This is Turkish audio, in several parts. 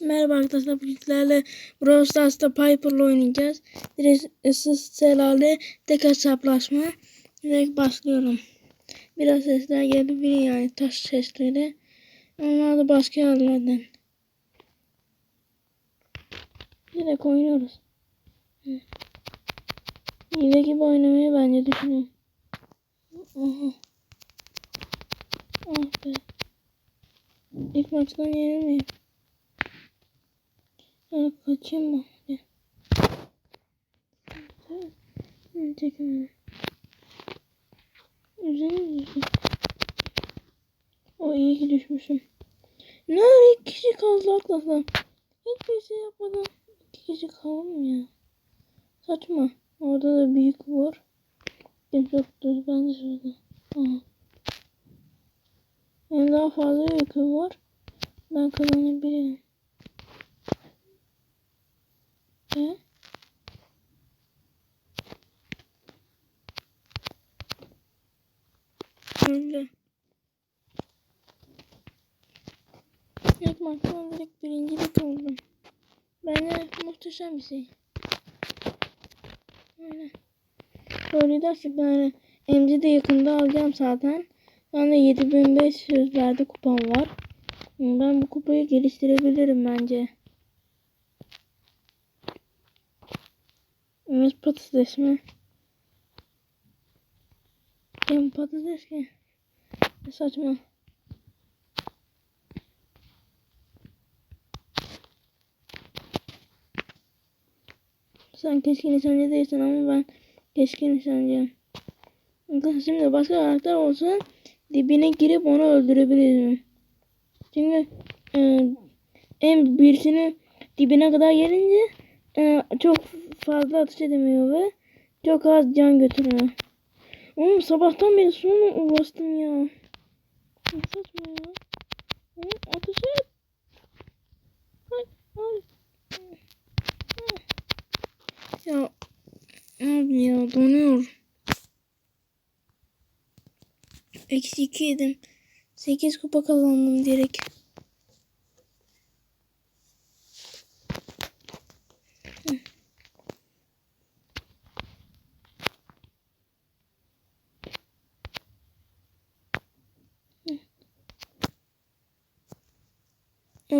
Merhaba arkadaşlar bizlerle Brawl Stars'ta Piper'la oynayacağız. Direkt ıssız selale tek hesaplaşma. Direkt başlıyorum. Biraz sesler gelebilir yani taş sesleri. Onlar da başka yerlerden. Direkt oynuyoruz. Hile gibi oynamayı bence düşünüyorum. Aha. Ah be. İlk maçtan yenilmeyeyim. Ya kaçayım mı? Gel. Hı, Çekimini. Üzerine. O iyi ki düşmüşüm. Ne ara iki kişi kaldı arkadaşlar. Hiçbir şey yapmadan iki kişi kaldı mı ya? Saçma. Orada da büyük var. Kimse yoktur. Bence şurada. Aha. Hem daha fazla yükü var. Ben kazanabilirim. Ve öldü. İlk maçtan direkt birincilik oldum. Bence muhteşem bir şey. Aynen. Böyle dersek ben MC de yakında alacağım zaten. Ben de 7500 verdi kupam var. Ben bu kupayı geliştirebilirim bence. Evet patates mi? Hem patates ki. Ne saçma. Sen keskin nişancı değilsin ama ben keskin nişancıyım. Şimdi başka karakter olsa dibine girip onu öldürebilirim. Çünkü e, en birisini dibine kadar gelince e, çok fazla atış edemiyor ve çok az can götürüyor. Oğlum sabahtan beri sonra bastım ya. Saçma ya. Oğlum atış et. Hay, hay. Ya abi ya donuyor. Eksi iki yedim. Sekiz kupa kazandım direkt.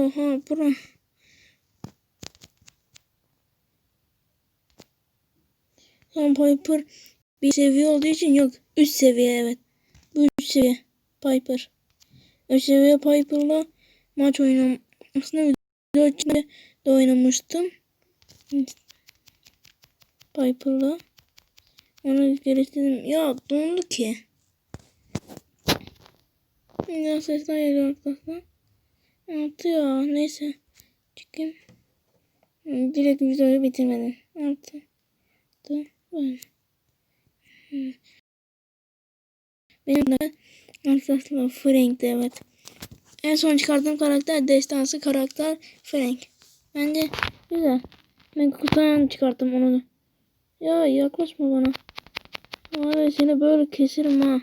Oha bura. Lan Piper bir seviye olduğu için yok. Üst seviye evet. Bu üst seviye Piper. Üst seviye Piper'la maç oynam. Aslında video içinde de oynamıştım. Piper'la. Onu geliştirdim. Ya dondu ki. Ya sesler geliyor arkadaşlar. Altı ya neyse. Çıkayım. Direkt videoyu bitirmedim. Altı. Altı. Ben. Benim de arkadaşlar Frank de evet. En son çıkardığım karakter destansı karakter Frank. Bence güzel. Ben kutudan çıkarttım onu da. Ya yaklaşma bana. Var seni böyle keserim ha.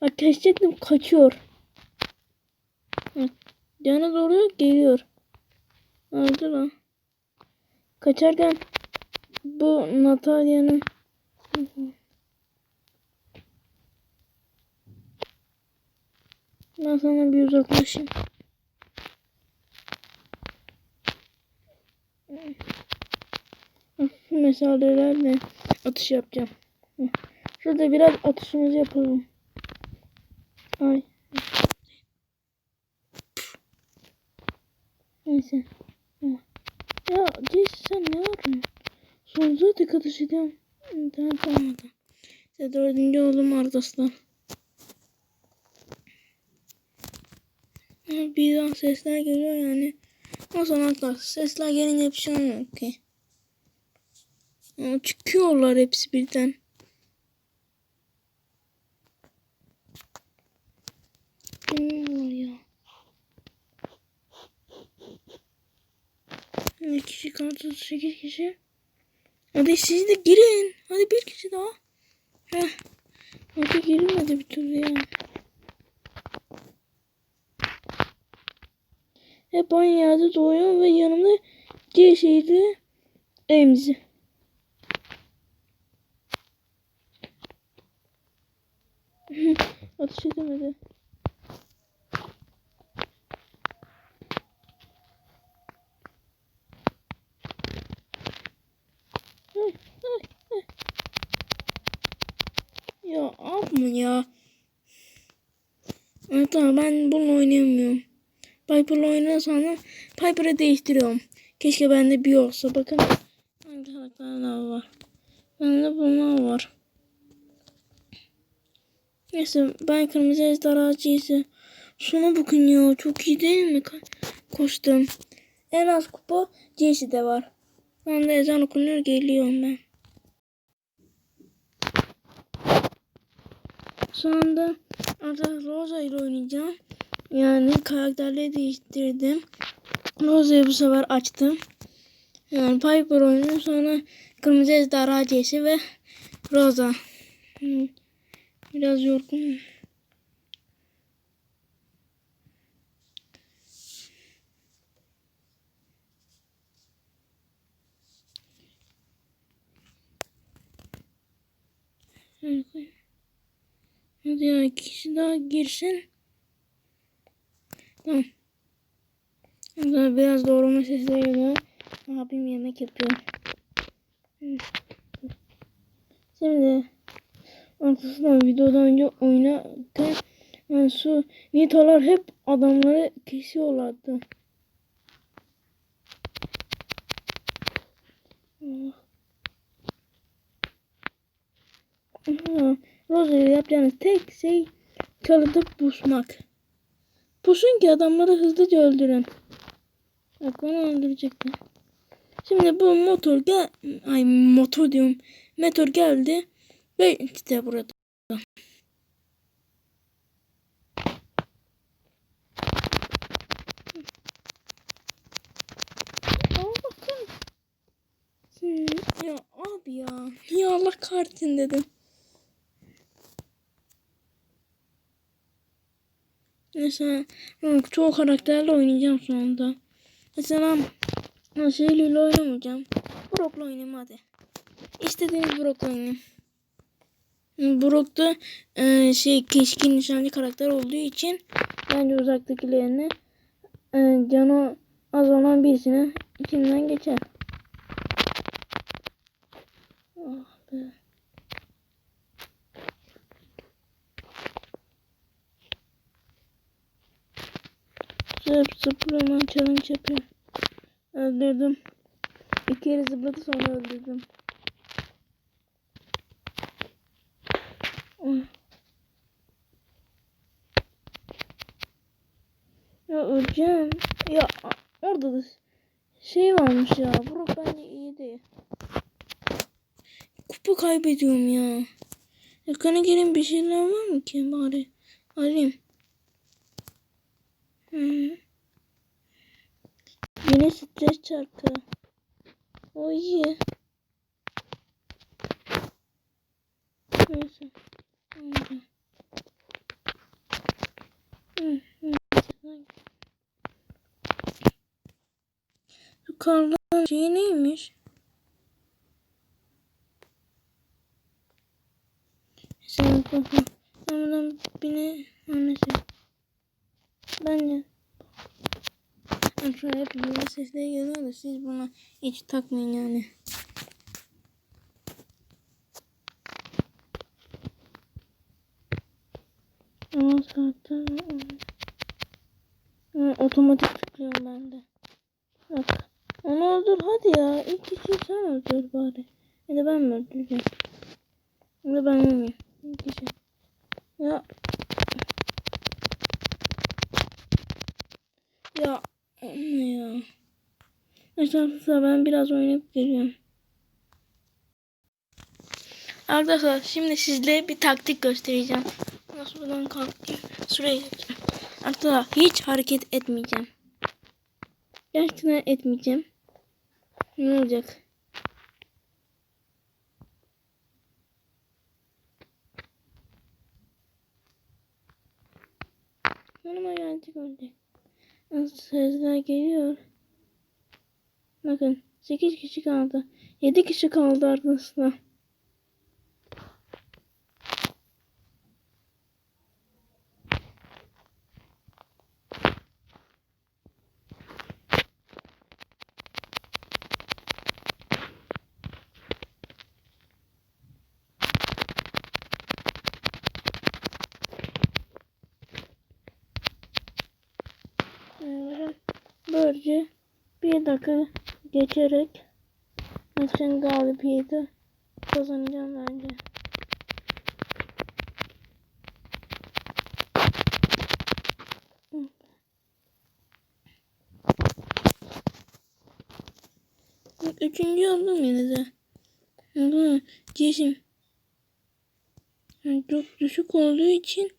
Bak kesecektim kaçıyor. Bak, Yana doğru geliyor. Öldü lan. Kaçarken bu Natalya'nın Ben sana bir uzaklaşayım. Hafif mesalelerle atış yapacağım. Şurada biraz atışımızı yapalım. Ay. Neyse. Ya Jess sen ne yapıyorsun? Sonsuza dikkat atış ediyorum. İnternet olmadı. İşte dördüncü oğlum arkadaşlar. Birden sesler geliyor yani. O arkadaşlar sesler gelince bir şey olmuyor ki. Ama çıkıyorlar hepsi birden. Bilmiyorum Bir kişi kaldı 8 kişi. Hadi siz de girin. Hadi bir kişi daha. Heh. Hadi girilmedi bir türlü ya. hep aynı yerde doğuyorum ve yanımda C şehri Emzi. Ateş edemedi. Ay, ay, ay. Ya yapma ya. Evet tamam ben bununla oynayamıyorum. Piper'la oynasam Piper'ı değiştiriyorum. Keşke bende bir olsa. Bakın hangi karakterler var. Bende bunlar var. Neyse ben kırmızı ejderhacıysa. Şuna bakın ya çok iyi değil mi? Koştum. En az kupa Jesse'de var. Ben de ezan okunuyor geliyorum ben. Anda artık Rosa ile oynayacağım. Yani karakterleri değiştirdim. Rosa'yı bu sefer açtım. Yani Piper oynuyor sonra Kırmızı Ejderha Jesse ve Rosa. Biraz yorgunum. Hadi Hadi ya iki kişi daha girsin. Tamam. Sonra biraz doğrama sesleri geliyor. Ne yapayım yemek yapıyorum. Hı. Şimdi arkasından videodan önce oynarken yani su nitalar hep adamları kesiyorlardı. Oh. Rose'yle yapacağınız tek şey kalıtıp pusmak. Pusun ki adamları hızlıca öldürün. Bak onu öldürecekler. Şimdi bu motor gel... Ay motor diyorum. Meteor geldi. Ve işte burada. Ya abi ya. Ya Allah kahretsin dedim. Mesela çoğu karakterle oynayacağım sonunda. Mesela ha, şeyle oynamayacağım. Brock'la oynayayım hadi. İstediğiniz Brock'la oynayın. Hı, Brock da e, şey keskin nişancı karakter olduğu için bence uzaktakilerini e, canı az olan birisine içinden geçer. Ah be. Zıp zıplama challenge yapıyor. Öldürdüm. İki kere zıpladı sonra öldürdüm. Ya öleceğim. Ya orada da şey varmış ya. Brock bence iyi değil. Kupa kaybediyorum ya. Yakına gelin bir şeyler var mı ki bari? Arayayım. Yine stres çarkı. O iyi. Neyse. Şu kardan şey neymiş? Sen. Ben buradan bine annesi. Ben de. Ben şöyle hep böyle sesleri geliyor da siz buna hiç takmayın yani. Ama zaten Hı, otomatik tıklıyorum ben de. Bak. Onu öldür hadi ya. İlk kişiyi sen öldür bari. Ya da ben mi öldüreceğim? Ya da ben olmayayım. İlk kişi. Ya. Ya. Ne ya? Arkadaşlar ben biraz oynayıp geliyorum. Arkadaşlar şimdi sizlere bir taktik göstereceğim. Nasıl buradan kalkayım? Şuraya geçeceğim. Arkadaşlar hiç hareket etmeyeceğim. Gerçekten etmeyeceğim. Ne olacak? Yanıma gelecek ölecek. Sesler geliyor. Bakın 8 kişi kaldı. 7 kişi kaldı arkadaşlar. Evet, Böylece bir dakika geçerek maçın galibiyeti kazanacağım bence. Üçüncü oldum yine de. Ama çok düşük olduğu için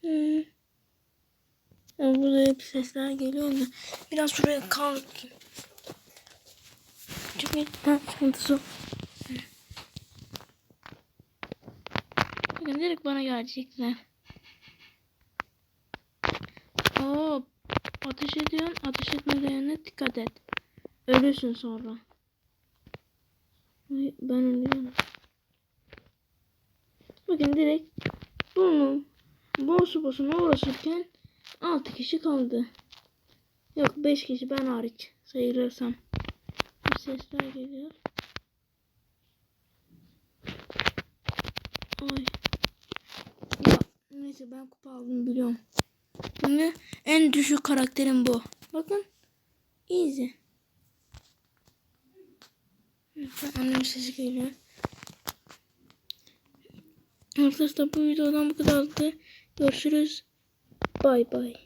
hmm, burada hep sesler geliyor da biraz şuraya kalkayım. Çünkü tam sıkıntısı. Bakın direkt bana gelecekler. Hop. Ateş ediyorsun. Ateş etmelerine dikkat et. Ölürsün sonra. Ben ölüyorum. Bakın direkt bunun bosu bosuna uğraşırken 6 kişi kaldı. Yok 5 kişi ben hariç sayılırsam. Bir sesler geliyor. Ay. Ya neyse ben kupa aldım biliyorum. Şimdi en düşük karakterim bu. Bakın. Easy. Annemin sesi geliyor. Arkadaşlar bu videodan bu kadardı. Görüşürüz. Bay bay.